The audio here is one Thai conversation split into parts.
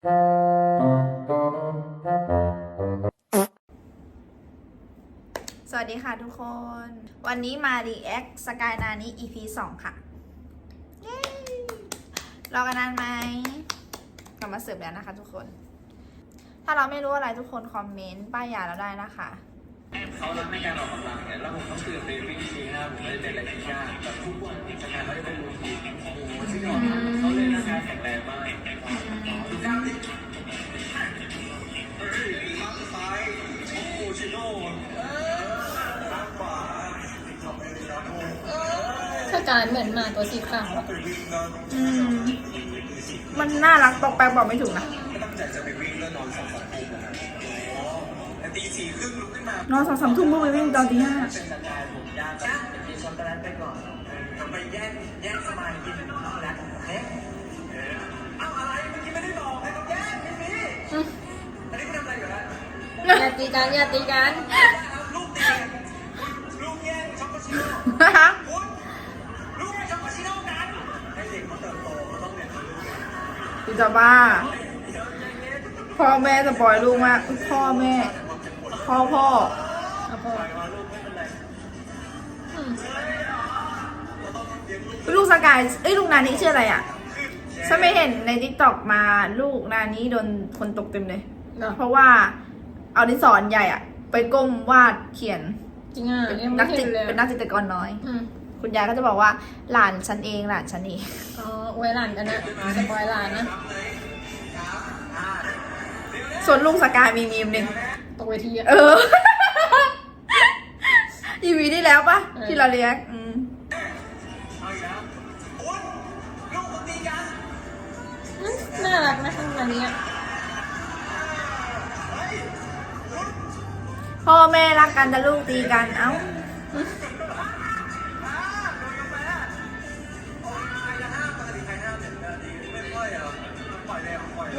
สวัสดีค่ะทุกคน วันนี้มา React สกายนานี้ EP 2 ค่ะเย้รอกันนานไหมกลับมาเสิร์ฟแล้วนะคะทุกคน ถ้าเราไม่รู้อะไรทุกคนคอมเมนต์ป้ายยาเราได้นะคะเขารักในการออกกำลังเนี่ยแล้วผมต้องตื่นไปวิ่งจริงนะผมไม่ได้เป็นอะไรที่ยากแบบทุกวันกิจการเขาจะเป็นรูทีนโอ้โหที่ยอดเขาเลยร่างกายแข็งแรงมาก การเหมือนหมาตัวสีขาวอะไปวิ่งนะอืมมันน่ารักตกไปบอกไม่ถูกนะไม่ตั้งใจจะไปวิ่งแล้วนอนสองสามทุ่มนะครับโอ้แต่ตีสี่ครึ่งลุกขึ้นมานอนสองสามทุ่มเมื่อไปวิ่งตอนตีห้าเป็นสกายผมยากจ้ะกินช็อกโกแลตไปก่อนทำไมแย่งแย่งสมายกินช็อกโกแลตเอ๊ะเอ๊ะเอาอะไรเมื่อกี้ไม่ได้บอกให้ต้องแย่งไม่มีอันนี้คุณทำอะไรอยู่นะอย่าตีกัน จะบ้า พ่อแม่สปอยลูกมาก พ่อแม่ พ่อพ่อเอาพออืมลูกสกายเอ้ยลูกนานี้ชื่ออะไรอะฉันไม่เห็นในทิกตอกมาลูกนานี้โดนคนตกเต็มเลยเนาะเพราะว่าเอาดินสอนใหญ่อะ ไปก้มวาดเขียนจริงอะเป็นยังนัไม่กจิเห็ตนเลยเป็นนักจิตรกรน้อยอืม คุณยายก็จะบอกว่าหลานฉันเองหลานฉันเองอ๋ออวยหลานกันนะสปอยหลานนะส่วนลูกสกายมีมีมหนึ่งตกเวทีอะเออ อีวีที่แล้วปะเออที่เราเรียกอืมเอาอีกแล้วคุณลูกคนตีกันอืมน่ารักนะข้างในนี้อะพ่อแม่รักกันแต่ลูกตีกันเอ้า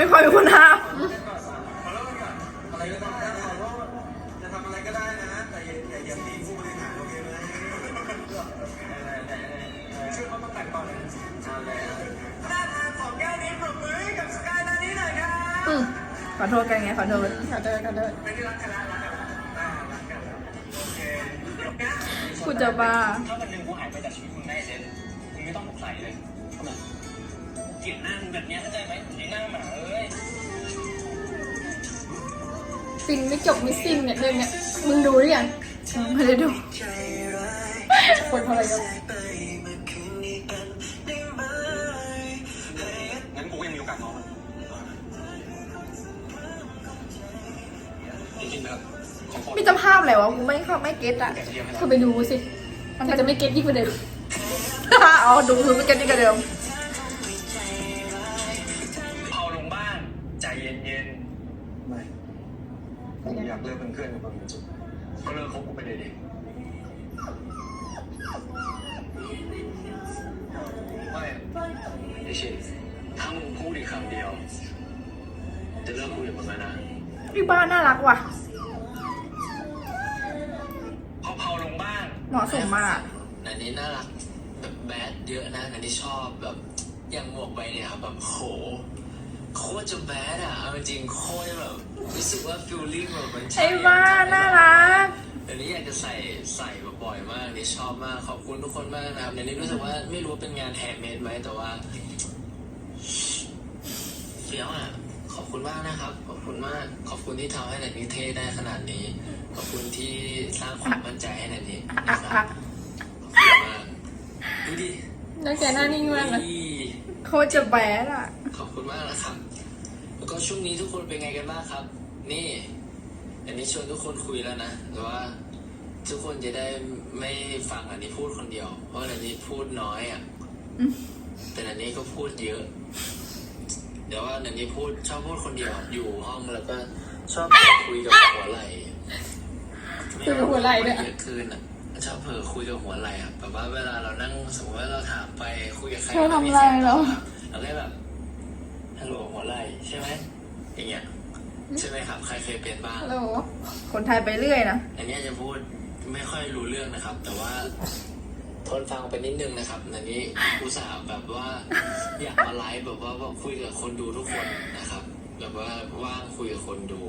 ไหมช่วยเขาต้องแต่อนเอาแล้วหน้าทางของแก้วนี้ปรบมือให้กับสกายนานี้หน่อยครับอืมขอโทษกันไงขอโทษขอโทษขอโทษไม่ได้รักกันแล้วรักกันแล้วอ่ารักกันแล้วโอเคเดี๋ยวนะกูจะบ้าถ้าวันหนึ่งกูหายไปจากชีวิตมึงได้เซนมึงไม่ต้องสงสัยเลยทำไม กลียดหน้ามึงแบบเนี้ยเข้าใจไหมไอ้หน้าหมาเอ้ย ฟินไม่จบไม่สิ้นเนี่ยเรื่องเนี้ยมึงดูหรือยังไม่ได้ดูคนพลยศงั้นกูยังมีโอกาสง้อมันจริงๆนะครับขอขอมีจภาพอะไรวะกูไม่เข้าไม่เก็ตอะแต่เทียมให้เธอไปดูสิเธอจะไม่เก็ตยิ่งกว่าเดิมอ๋อดูคือไม่เก็ตนี่กับเดิม ตรจะแบดอะเอาจริงๆโคตรแบบรู้สึกว่าฟิลลิ่งแบบมันใช่ไอ้บ้านน่ารัก อันนี้อยากจะใส่ใส่แบบบ่อยมากนี่ชอบมากขอบคุณทุกคนมากนะครับเดี๋ยวนี้รู้สึกว่าไม่รู้ว่าเป็นงานแฮนด์เมดไหมแต่ว่าเฟี้ยวอะขอบคุณมากนะครับ ขอบคุณมากขอบคุณที่ทำให้หนังนี้เท่ได้ขนาดนี้ ขอบคุณที่สร้างความมั่นใจให้หนังนี้อะนะครัอะบขอบคุณมากดูดิน้องแกหน้านิ่งมากนะอุ๊ยโคตรจะแบดอะ ขอบคุณมากนะครับแล้ว ก็ช่วงนี้ทุกคนเป็นไงกันบ้างครับ นี่ อันนี้ชวนทุกคนคุยแล้วนะแต่ว่าทุกคนจะได้ไม่ฟังอันนี้พูดคนเดียว เพราะอันนี้พูดน้อยอะอืมแต่อันนี้ก็พูดเยอะ เดี๋ยวว่าอันนี้พูดชอบพูดคนเดียวอยู่ห้องแล้วก็ชอบคุยกับหัวไหล่คุยกับหัวไหล่ด้วยอะเยอะคืนอะชอบเผลอคุยกับหัวไหล่อะแบบว่าเวลาเรานั่งสมมติว่าเราถามไปคุยกับใครเธอทำอะไรเหรอเราได้แบบ ฮัลโหลหัวไหล่ใช่ไหมอย่างเงี้ยใช่ไหมครับ ใครเคยเป็นบ้าง ฮัลโหลคนไทยไปเรื่อยนะ อันเนี้ยจะพูดไม่ค่อยรู้เรื่องนะครับ แต่ว่าทนฟังไปนิดนึงนะครับอันนี้อุตส่าห์แบบว่า อยากมาไลฟ์แบบว่าว่าคุยกับคนดูทุกคนนะครับคุยกับคนดู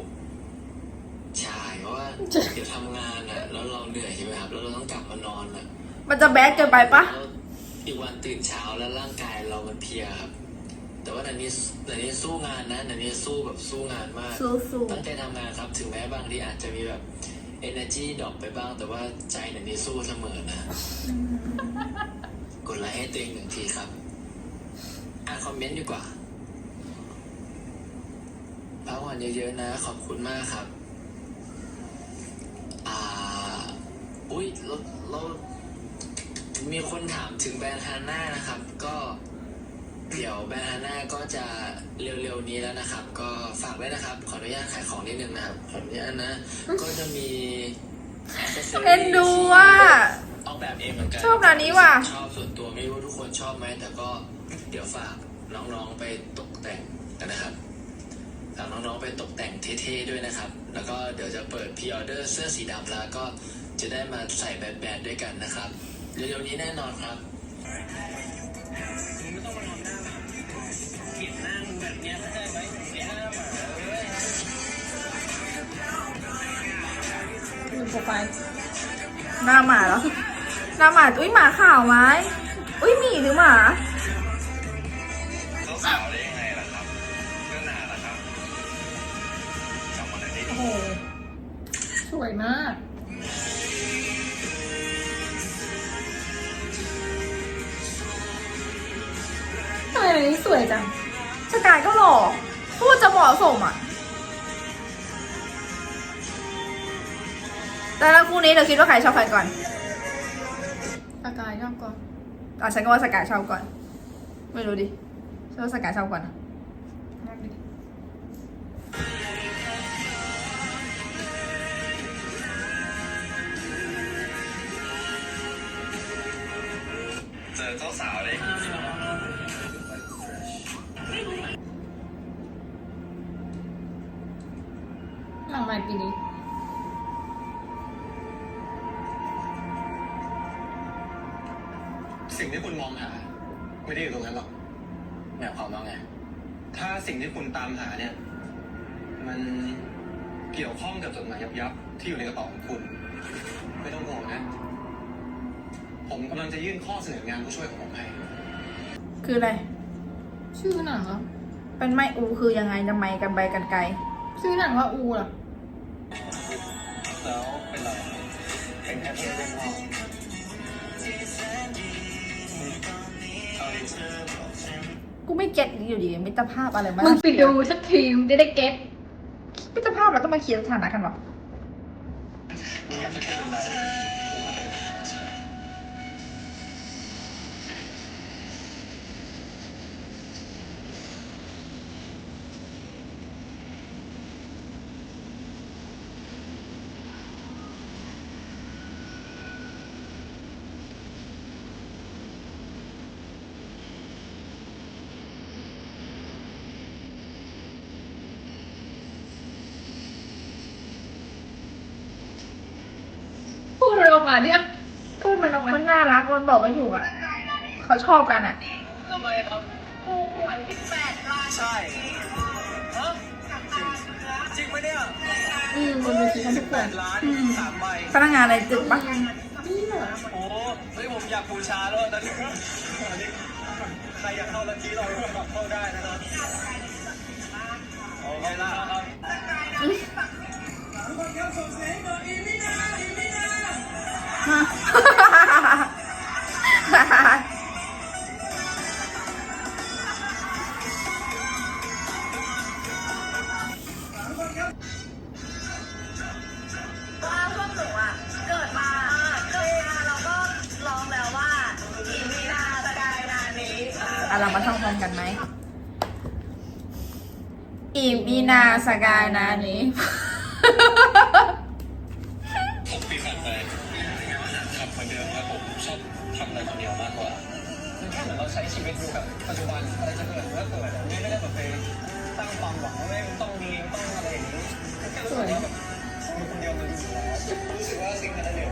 ใช่เพราะว่าเดี๋ยวทำงานอะแล้วเราเหนื่อยใช่ไหมครับแล้วเราต้องกลับมานอนอะมันจะแบดเกินไปปะ แล้วอีกวันตื่นเช้าแล้วร่างกายเรามันเพลียครับ แต่ว่านันนี้นันนี้สู้งานนะนันนี้สู้แบบสู้งานมาก สู้สู้ตั้งใจทำงานครับ ถึงแม้บางทีอาจจะมีแบบ energy ดรอปไปบ้าง แต่ว่าใจนันนี้สู้เสมอนะ กดไลค์ให้ตัวเองหนึ่งทีครับ อ่านคอมเมนต์ดีกว่าพักผ่อนเยอะๆนะ ขอบคุณมากครับ อ่า อุ้ยเราเรามีคนถามถึงแบรนด์ฮาน่านะครับ ก็ เดี๋ยวแบรนด์ฮาน่าก็จะเร็วๆนี้แล้วนะครับ ก็ฝากไว้นะครับ ขออนุญาตขายของนิดนึงนะครับขออนุญาตนะ ก็จะมี accessory เอ็นดูว่ะออกแบบเองเหมือนกันชอบร้านนี้ว่ะ ชอบส่วนตัวไม่รู้ทุกคนชอบไหมแต่ก็เดี๋ยวฝากน้องๆไปตกแต่งกันนะครับฝากน้องๆไปตกแต่งเท่ๆด้วยนะครับ แล้วก็เดี๋ยวจะเปิดพ r ออเดอร์เสื้อสีดำแล้วก็จะได้มาใส่แบนๆด้วยกันนะครับเร็วๆนี้แน่นอนครับมึงไม่ต้องมาทำ หน้ามึงแบบเนี้ยเข้าใจไหมไอ้หน้าหมาเอ้ยดูโปรไฟล์หน้าหมาเหรอหน้าหมาอุ้ยหมาขาวไหมอุ้ยหมีหรือหมาสาวได้ยังไงล่ะครับเรื่องนานล่ะครับจำมาเลยดิโอ้โหสวยมากทำไมอันนี้สวยจัง สกายก็หล่อพูดจะเหมาะสมอะ แต่ละคู่นี้เดี๋ยวคิดว่าใครชอบใครก่อนอากายชอบก่อนอะฉันก็ว่าสกายชอบก่อน ไม่รู้ดิฉันว่าสกายชอบก่อนอะ นี่ยมันเกี่ยวข้องกับจดหมายยับๆที่อยู่ในกระเป๋าของคุณ ไม่ต้องห่วงนะ ผมกำลังจะยื่นข้อเสนองานผู้ช่วยของผมให้คืออะไร ชื่อหนังเหรอเป็นไม่อูคือยังไงจะไม่กันไปกันไกล ชื่อหนังว่าอูเหรอแล้วเป็นไรเป็นแค่เพื่อนร่วมห้องเอาดิ กูไม่เก็ตอยู่ดีมิตรภาพอะไรมามึงไปดูสักทีมึงจะได้เก็ตมิตรภาพเราต้องมาเคลียร์สถานะกันหรอ มึงไม่เป็นไรพูดอะไรออกมาเนี่ยพูดมันออกมามันน่ารักมันบอกไม่ถูกอะเขาชอบกันอะทำไมครับใช่ฮะจริงไหมเนี่ยอืมบนเวทีกันทุกคแปนดล้านสามใบพนักงานอะไรตึกปะนี่เหรอโอ้เฮ้ยผมอยากบูชาแล้วตอนนี้อันนี้ใครอยากเข้าลัทธิเราเข้าได้นะครับโอเคละครับว่าพวกหนู อะเกิดมาเกิดมาเราก็ร้องแล้วว่าอีมีนาสกายนานี้อะเรามาท่องพร้อมกันไหมอีมีนาสกายนานี้ ใช้ชีวิตอยู่กับปัจจุบันอะไรจะเกิดก็เกิดไม่ได้แบบไปตั้งความหวังว่าไม่ต้องมีต้องอะไรอย่างนี้แค่รู้สึกว่าแบบอยู่คนเดียวมันดีแล้วรู้สึกว่าสิ่งนั้นเร็ว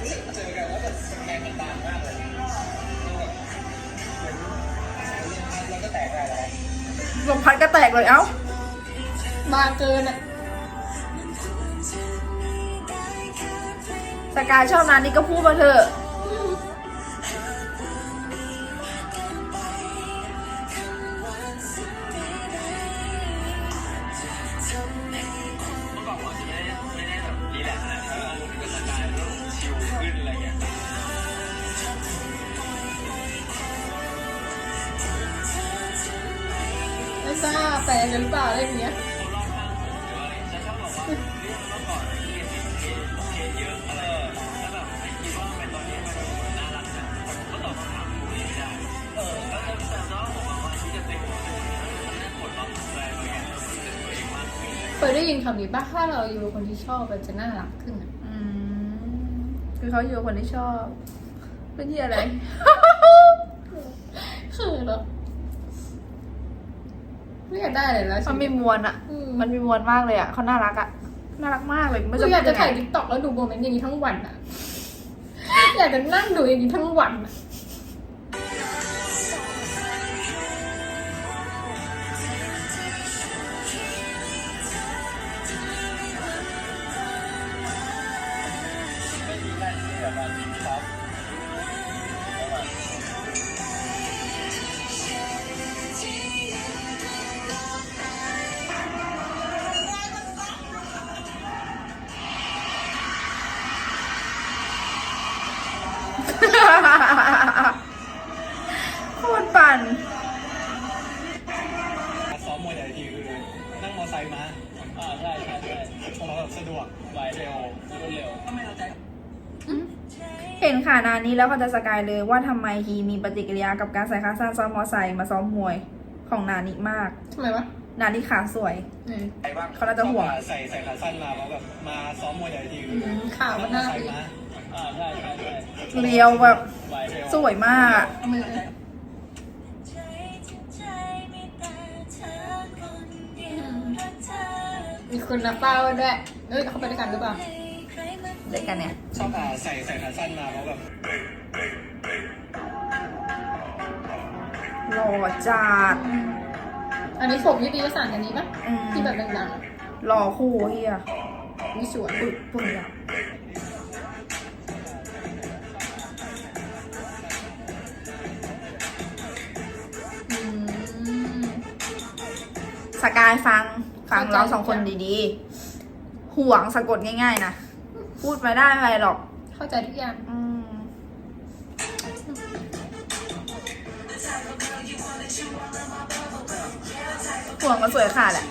รู้สึกเจอกันแล้วแบบแรงมันบางมากเลยคือแบบเหมือนเราก็แตกได้แล้วลมพัดก็แตกเลยเอ้าเบาเกินอะสกายชอบนานี้ก็พูดมาเถอะาที่จะเป็นผมมันน่าปวดร้อนอะไรบางอย่างเป็นตัวเองมากขึ้นเคยได้ยินคำนี้ป่ะถ้าเราอยู่คนที่ชอบมันจะน่ารักขึ้นอะอืม คือเขาอยู่คนที่ชอบเป็นที่อะไร คือเนาะไม่ อยากได้เลยแล้วมันมีมวลอะอืมมันมีมวลมากเลยอะเขาน่ารักอะน่ารักมากเลยไม่คืรู้ออยากจะถ่ายพูดทิกตอกแล้วดูโมเมนต์อย่างนี้ทั้งวันอะอยากจะนั่งดูอย่างนี้ทั้งวันอะ นขานานี้แล้วเขาใจะสกายเลยว่าทำไมฮีมีปฏิกิริยากับการใส่ขาสั้นซ้อมมอไซค์มาซ้อมมวยของนานิมากทำไมวะนานิขาสวยอืมใครบ้างเขาน่าจะห่วงใส่ใส่ขาสั้นมาเพราะแบบมาซ้อมมวยแต่ละทีคืออืมข่าวมันน่าใส่ดีมาอ่าใช่ใช่ใช่เรียวแบบไวเร็วสวยมากอะเอามือมีคนนับเป้าด้วยเอ้ยเขาไปด้วยกันหรือเปล่า เด็กกันเนี่ยชอบอ่าใส่ใส่ขาสั้นมาเพราะแบบหล่อจัดอันนี้ผมยี่ดีประสานกันนี้ปะอืมที่แบบดังๆอะหล่อคู่เฮียวิสวยอุ๊ยปุ่นอะอืม สกายฟังฟังเข้าใจเราสองคนดีๆห่วงสะกดง่าย ๆ นะ พูดไม่ได้อะไรหรอก เข้าใจทุกอย่าง อืมห่วงก็สวยขาดแหละ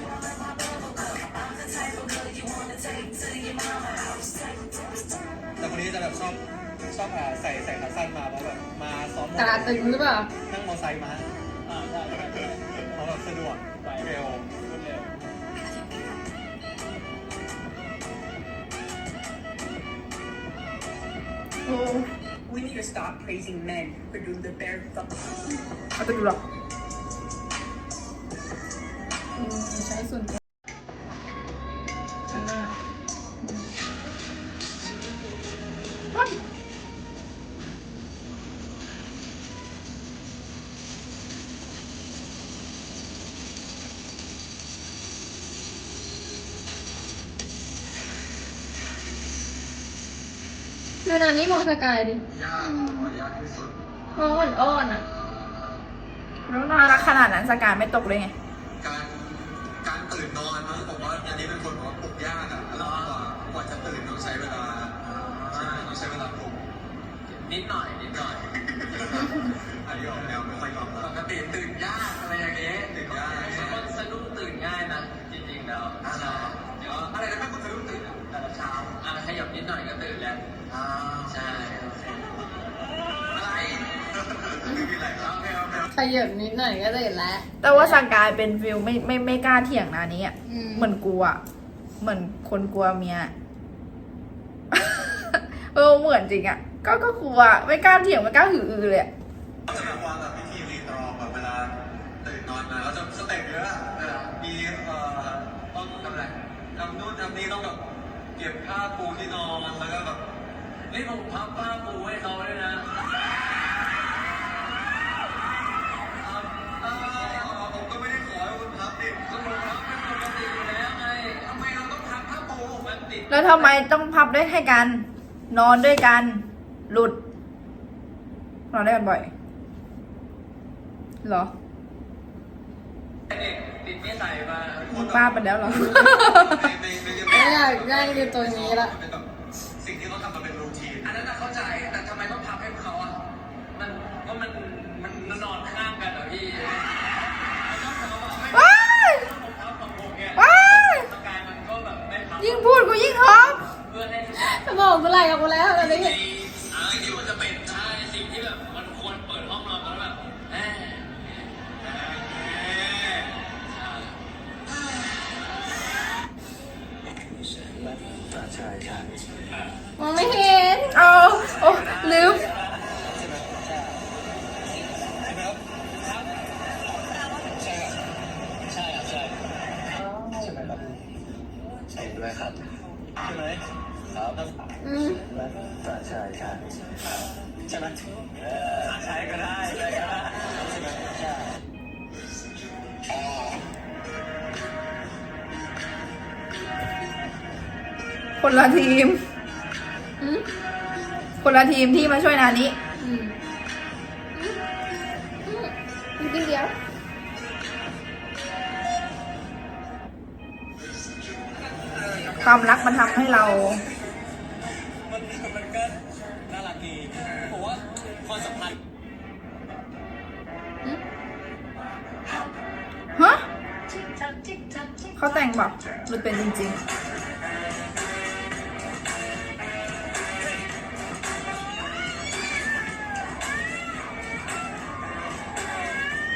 แต่คนนี้จะแบบชอบชอบอ่าใส่ใส่ขาสั้นมาเพราะแบบมาซ้อมมวยตาตึงหรือเปล่า นั่งมอไซค์มาอ่าใช่ใช่ใช่เพราะแบบสะดวกไวเร็ว รวดเร็ว โอ้ We need to stop praising men for doing the bare fuck เอาไปดูหรอก อืมใช้ส่วนตัว ดูนานนี่มองสกายดิยากยากที่สุดมองอ่อนๆอะแล้วน่ารักขนาดนั้นสกายไม่ตกเลยไง การการตื่นนอนมั้งผมว่าอันนี้เป็นคนบอกว่าปลุกยากอะแล้วกว่ากว่าจะตื่นต้องใช้เวลาใช่ต้องใช้เวลาปลุกนิดหน่อยนิดหน่อยอันนี้ออกแนวไม่ค่อยยอมปกติตื่นยากอะไรอย่างเงี้ยตื่นยากมันสะดุ้งตื่นง่ายนะจริงๆแล้วใช่เดี๋ยวอะไรนะแม่คุณสะดุ้งตื่นแต่ละเช้าอะขยับนิดหน่อยก็ตื่นแล้วอ่าใช่อะไรไม่มีอะไรครับไม่เอาไม่เอา ข ยับนิดหน่อยก็ตื่นแล้วแต่ว่าสกายเป็นฟิลไม่ไม่ไม่กล้าเถียงนานี้อะอืมเหมือนกลัว เหมือนคนกลัวเมีย เออเหมือนจริงอะก็ก็กลัวไม่กล้าเถียงไม่กล้าหืออือเลยอะเขาจะแบบวางแบบพิธีรีตรองแบบเวลาตื่นนอนมาเขาจะสเต็ปเยอะอะเออมีเอ่อต้องทำอะไรทำนู่นทำนี่ต้องแบบเก็บผ้าปูที่นอนแล้วก็แบบนี่ผมพับผ้าปูให้เขาด้วยนะ แล้วทำไมต้องพับด้วยให้กัน นอนด้วยกัน หลุด นอนด้วยกันบ่อยเหรอติดนิสัยมาป้าไปแล้วเหรอ ไม่อยากนั่งอยู่ตรงนี้ละ ให้ทุกอย่างสมองกูไหลออกมาแล้วตอนนี้สิ่งที่มันจะเป็นใช่สิ่งที่แบบมันควรเปิดห้องนอนแล้วแบบแหมใช่ใช่ มองไม่เห็น เอาโอ้ลืม ใช่ครับใช่ใช่ไหมครับใช่ด้วยครับใช่ไหมครับ อืมใช่ใช่ใช่ใช่ไหมใช้ก็ได้ใช้ก็ได้ใช่ไหมใช่คนละทีม คนละทีมที่มาช่วยนานี้อืมอืมอืมนิดเดียวความรักมันทำให้เรา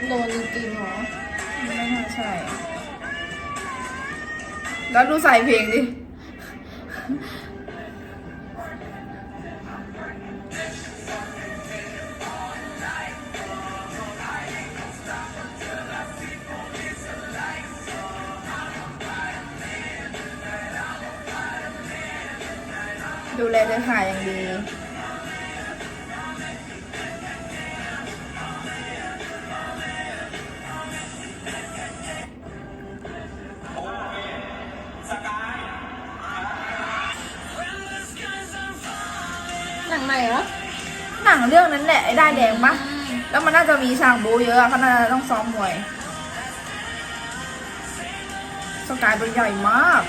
โดนจริงๆเหรอๆไม่น่าใช่ แล้วดูใส่เพลงดิดู บูเยอะเขาน่าต้องซ้อมมวย สกายตัวใหญ่มาก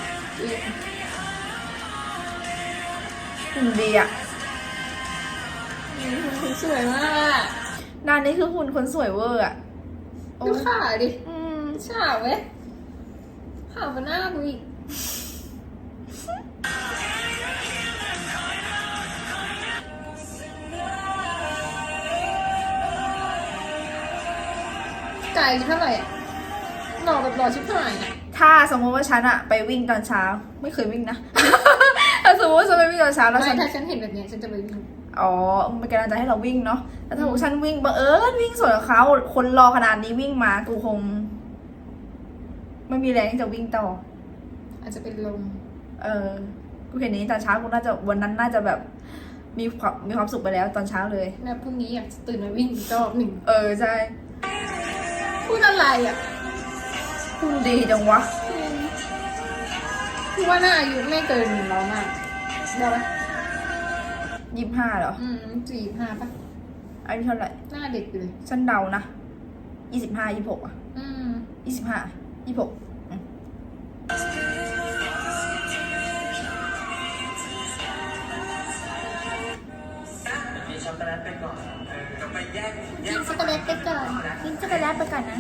หุ่นดีอะคุณสวยมากอะด้านนี้คือหุ่นคนสวยเวอร์อะโอ้ดูขาดิ อืมฉากเว้ยขาวมันหน้ากูอีก ไก่เท่าไหร่อะหล่อแบบหล่อชิบหายอะถ้าสมมติว่าฉันอะไปวิ่งตอนเช้า ไม่เคยวิ่งนะ ถ้าสมมติว่าฉันไปวิ่งตอนเช้าแล้วไม่ฉัน ถ้าฉันเห็นแบบเนี้ยฉันจะไปวิ่งอ๋อมันเป็นกำลังใจให้เราวิ่งเนาะแต่ถ้าสมมติฉันวิ่งบังเอิญวิ่งสวนกับเขาคนรอขนาดนี้วิ่งมากูคงไม่มีแรงที่จะวิ่งต่อ อาจจะเป็นลมเออ กูเห็นนี้ตอนเช้ากูน่าจะวันนั้นน่าจะแบบ มีความมีความสุขไปแล้วตอนเช้าเลย แล้วพรุ่งนี้อยากจะตื่นมาวิ่งอีกรอบหนึ่ง เออใช่ พูดอะไรอะคุณดีจังวะคือว่าหน้าอายุไม่เกินเรามากได้ปะยี่ห้าเหรอ อืมสี่ห้าปะอายุเท่าไหร่ หน้าเด็กอยู่เลย ฉันเดานะยี่สิบห้ายี่หกอะอืมยี่สิบห้ายี่หก ช็อกโกแลตไปก่อนนะ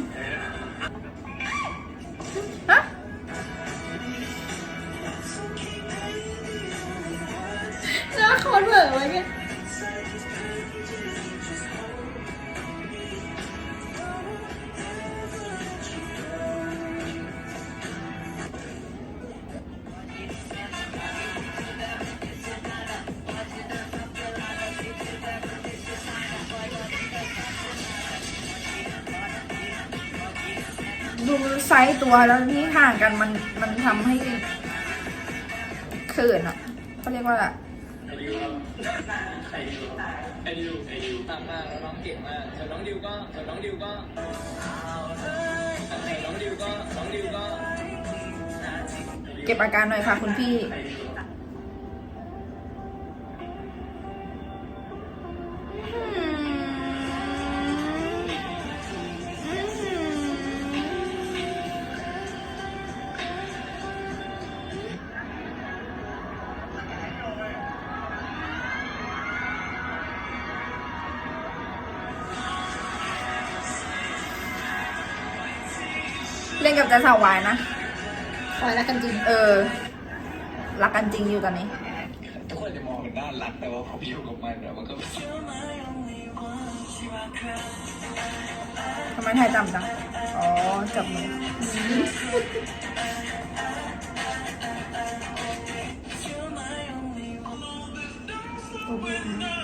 ฮะหน้าคอนเหม่อไว้เนี่ย ดูไซส์ตัวแล้วที่ห่างกันมันมันทำให้เขินอะเขาเรียกว่าอะไรไอดิวครับไอดิวไอดิวไอดิวต่างมากแล้วน้องเก่งมากส่วนน้องดิวก็ส่วนน้องดิวก็ส่วนน้องดิวก็น้องดิวก็ เก็บอาการหน่อยค่ะคุณพี่ ไอดิวเล่นกับใจสาววายนะคอยรักกันจริง เออ รักกันจริงอยู่ตอนนี้ ทุกคนจะมองมันน่ารักแต่ว่าพออยู่กับมันแล้วมันก็ทำไมไทยจำจัง อ๋อ จับมืออ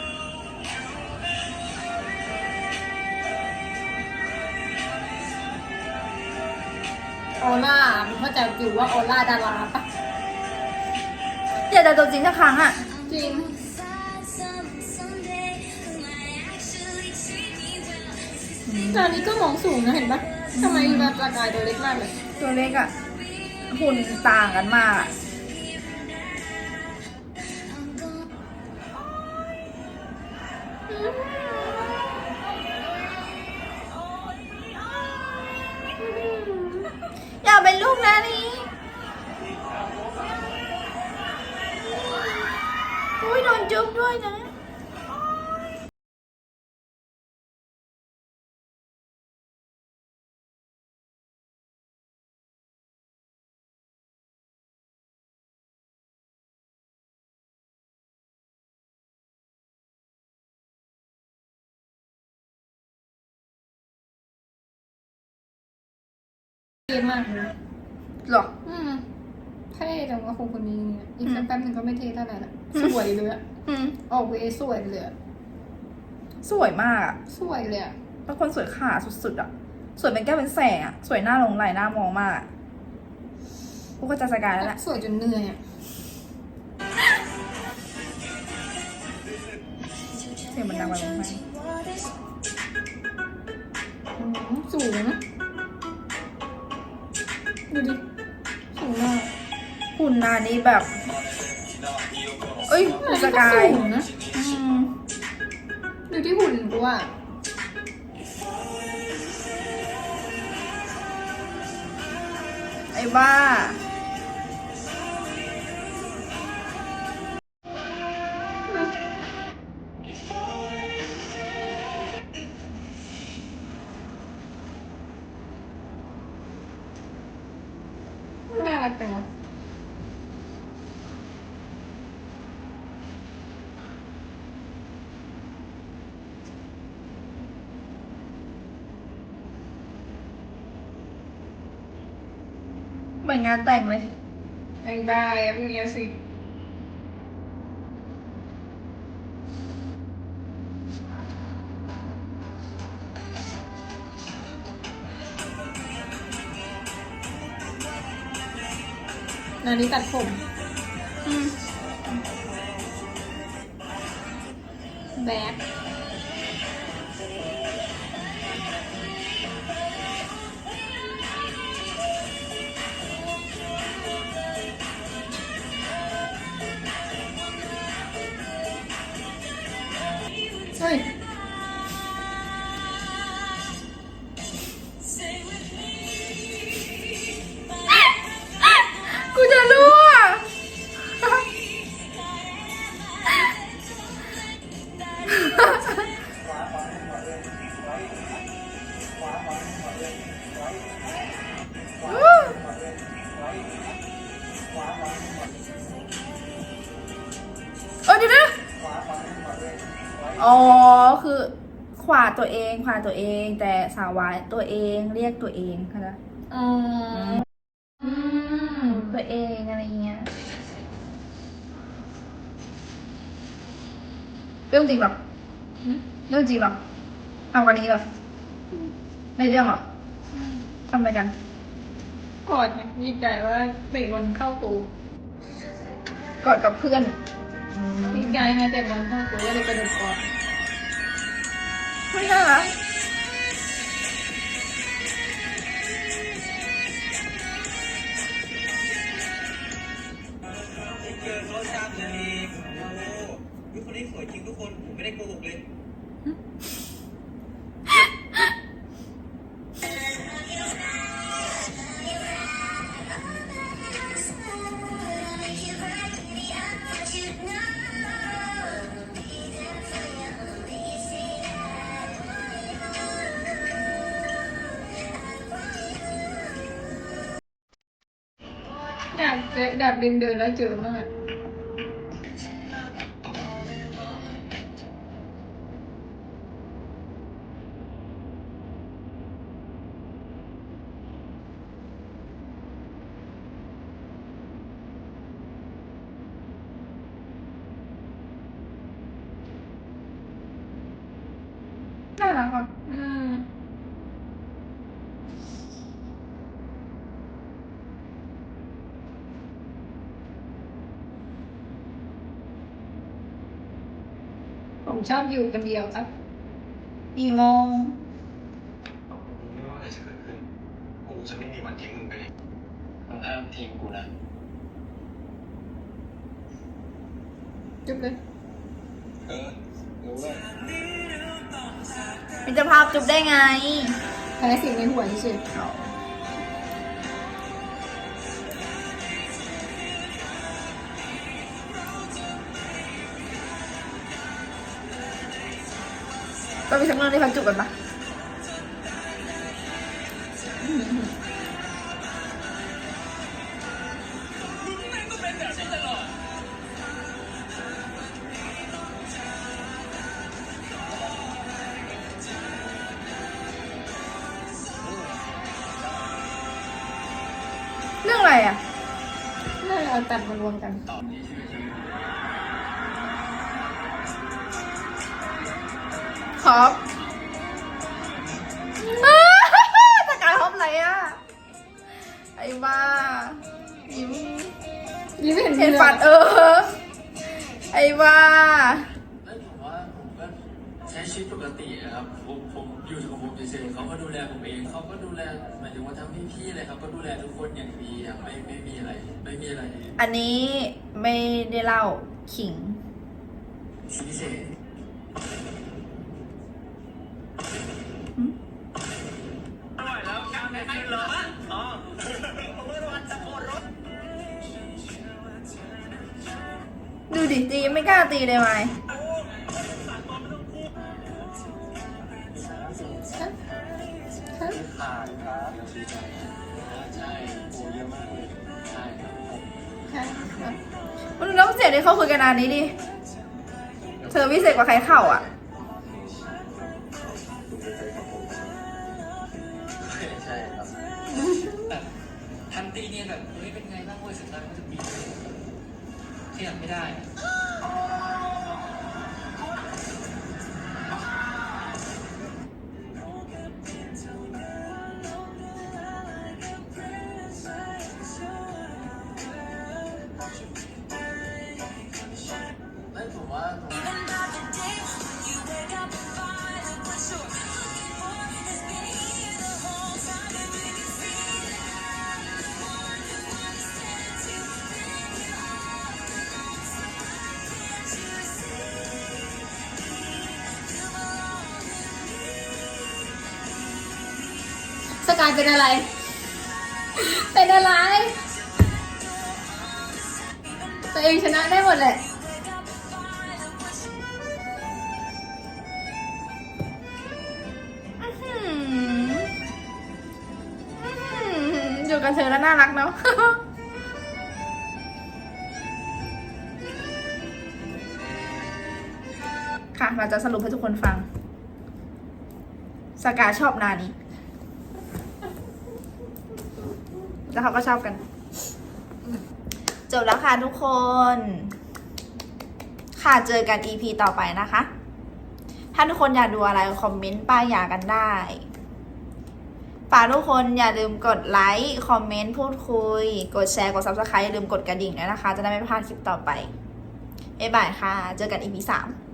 อร่ามึงเข้าใจฟิวว่าออร่าดาราปะอยากจะตัวจริงสักครั้งอะจริง ตอนนี้ก็มองสูงนะเห็นปะทำไมแบบร่างกายตัวเล็กมากเลย ตัวเล็กอะหุ่นต่างกันมากอะ จุ๊บด้วยนะเท่มากเลยหรออืมเท่ จังว่าคงคนนี้เนี่ยอีกสักแป๊บหนึงก็ไม่เท่เท่าไหร่ละสวยเลยอะอืมออกเวสวยเลยอะสวยมากอะสวยเลยอะเป็นคนสวยขาสุดๆอะสวยเป็นแก้วเป็นแสงอะสวยหน้าลงไหลหน้ามองมากอะกูก็จะสกายแล้วแหละสวยจนเหนื่อยอะเสียงมันดังไปไหมอืมสูงนะดูดิสูงมาก หุ่นนานี้แบบ เอ้ยหุ่นสกายสูงนะอืมดูที่หุ่นกูอะไอ้บ้าน่าานแต่งเลยแองได้อะพวกเนี้ยสินานี้ตัดผมอืมแบ็ค อ๋อ คือขวาตัวเองขวาตัวเอง แต่สาววายตัวเองเรียกตัวเองค่ะนะอ๋ออืมตัวเองอะไรเงี้ยเรื่องจริงหรอเรื่องจริงหรอทำกันนี้เหรอในเรื่องเหรอทำอะไรกันกอดไงดีใจว่าเตะบอลเข้าตูกอดกับเพื่อน ดีใจไงเตะบอลเข้าตูก็เลยกระโดดกอดไม่น่ารักเกิดรสชาติเลยโอ้โหคนนี้สวยจริงทุกคนผมไม่ได้โกหกเลย อยากเจออยากเดินเดินแล้วเจอมาก น่ารักอะ อืมผม ชอบอยู่คนเดียวครับกี่โมงไม่ว่าอะไรจะเกิดขึ้นกูจะไม่มีวันทิ้งมึงไปไหนมึงห้ามทิ้งกูนะจุ๊บเลยเออรู้ว่าเป็นจ้าภาพจุ๊บได้ไงแพ้สิ่งในหัวเฉย ก็มีสักเรื่องที่เขาจุบกันปะเรื่องอะไรอะๆน่าจะเอาตัดมารวมกัน ฟันเออ ไอ้บ้าแล้วผมว่าผมก็ใช้ชีวิตปกตินะครับผมผมอยู่ของผมเฉยๆเขาก็ดูแลผมเองเขาก็ดูแลหมายถึงว่าทั้งพี่ๆเลยครับก็ดูแลทุกคนอย่างดีอะไม่ไม่มีอะไร ไม่มีอะไรอันนี้ไม่ได้เล่าขิง พิเศษ ตีเลยไหมขาดครับดีใจใช่โอ้เยอะมากเลยใช่ครับผมใช่ครับมันดูน้ำเสียงที่เขาคุยกันนานนี้ดิ เธอพิเศษกว่าใครเข่าอะทันตีเนี่ยแบบเฮ้ยเป็นไงบ้างเว้ยสุดท้ายมันจะมีเทียบไม่ได้ ตัวเองชนะได้หมดแหละอยู่กับเธอแล้วน่ารักเนาะค่ะเราจะสรุปให้ทุกคนฟัง สกาชอบนานี้ แล้วเขาก็ชอบกัน จบแล้วค่ะทุกคน ค่ะเจอกัน EP ต่อไปนะคะ ถ้าทุกคนอยากดูอะไร คอมเมนต์ป้ายยากันได้ฝากทุกคนอย่าลืมกดไลค์ คอมเมนต์ พูดคุย กดแชร์ กด subscribe อย่าลืมกดกระดิ่งด้วยนะคะ จะได้ไม่พลาดคลิปต่อไป บ๊ายบายค่ะ เจอกัน EP 3